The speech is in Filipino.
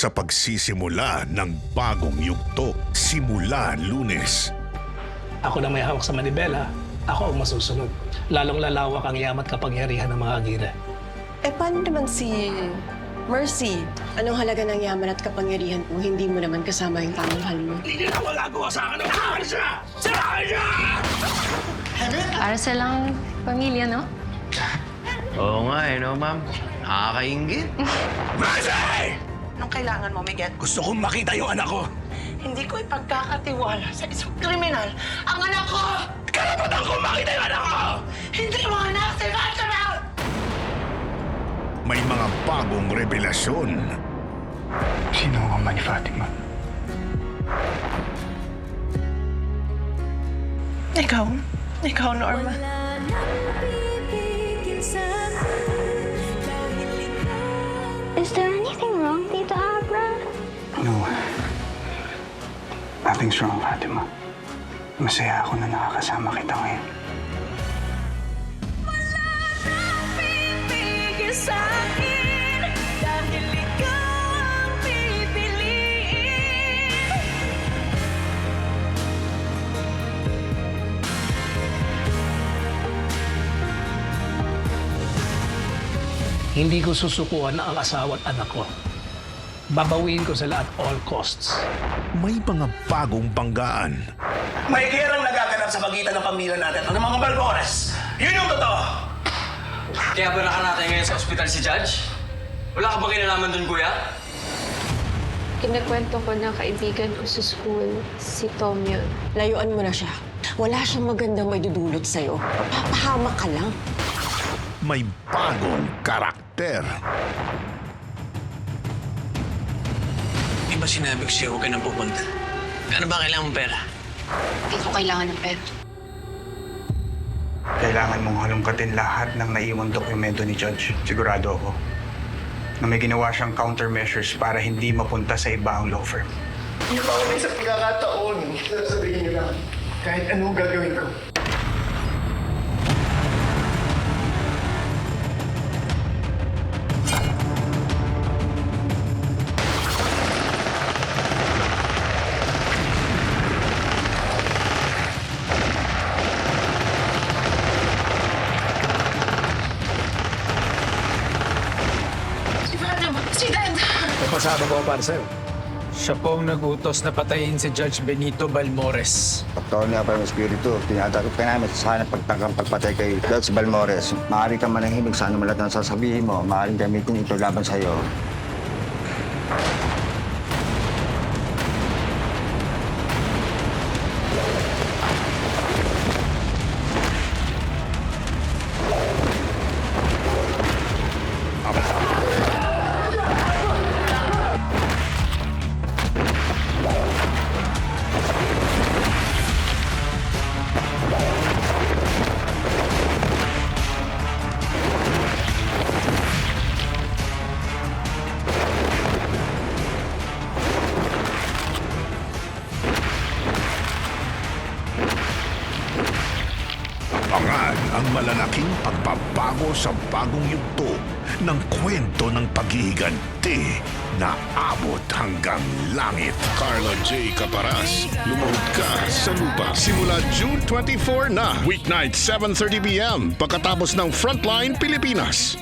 sa pagsisimula ng bagong yugto simula lunes. Ako na may hawak sa manibela, ako ang masusunod. Lalong lalawak ang yamat kapangyarihan ng mga agila. Eh, paano naman si Mercy? Anong halaga ng yaman at kapangyarihan kung hindi mo naman kasama yung mahal mo? Hindi na magagawa sa akin. Sirahan siya! Sirahan siya! Para sa lang pamilya, no? Oo nga eh, no, ma'am? Nakakaingit. Mercy! Kailangan mo, Miguel? Gusto kong makita yung anak ko. Hindi ko ipagkakatiwala sa isang kriminal ang anak ko! Karapatan kong makita yung anak ko! Hindi mo anak si Fatima! May mga bagong revelasyon. Sino ang ama ni Fatima? Ikaw? Ikaw, Norma? Is there anything Nothing's wrong, Fatima. Masaya ako na nakakasama kita ngayon. Hindi ko susukuan ang asawa at anak ko. Babawiin ko sila at all costs. May mga bagong banggaan. May gerang nagaganap sa pagitan ng pamilya natin at ng mga Balbores. Yun yung totoo. Kaya ba natin ngayon sa ospital si Judge? Wala ka ba kinalaman dun, kuya? Kinakwento ko ng kaibigan ko sa school, si Tom yun. Layuan mo na siya. Wala siyang magandang may dudulot sa'yo. Papahamak ka lang. May bagong karakter. Ba sinabi ko sa'yo huwag ka nang pupunta? Ano ba kailangan mong pera? Hindi ko kailangan ng pera. Kailangan mong halongkatin lahat ng naiwang dokumento ni Judge. Sigurado ako na may ginawa siyang countermeasures para hindi mapunta sa iba ang law firm. Yung mga may isang pagkakataon, sasabihin niyo lang, kahit anong gagawin ko. Pasado ko para sa'yo. Siya po ang nagutos na patayin si Judge Benito Balmores. Attorney pa yung Espiritu, tinatakot ka namin sa sana pagtangkang pagpatay kay Judge Balmores. Maaari ka manahimik sa ano malat ang sasabihin mo. Maaaring gamitin ito laban sa iyo. Abangan ang malalaking pagbabago sa bagong yugto ng kwento ng paghihiganti na abot hanggang langit. Carla J. Caparas, lumuhod ka sa lupa. Simula June 24 na, weeknight 7.30pm, pagkatapos ng Frontline Pilipinas.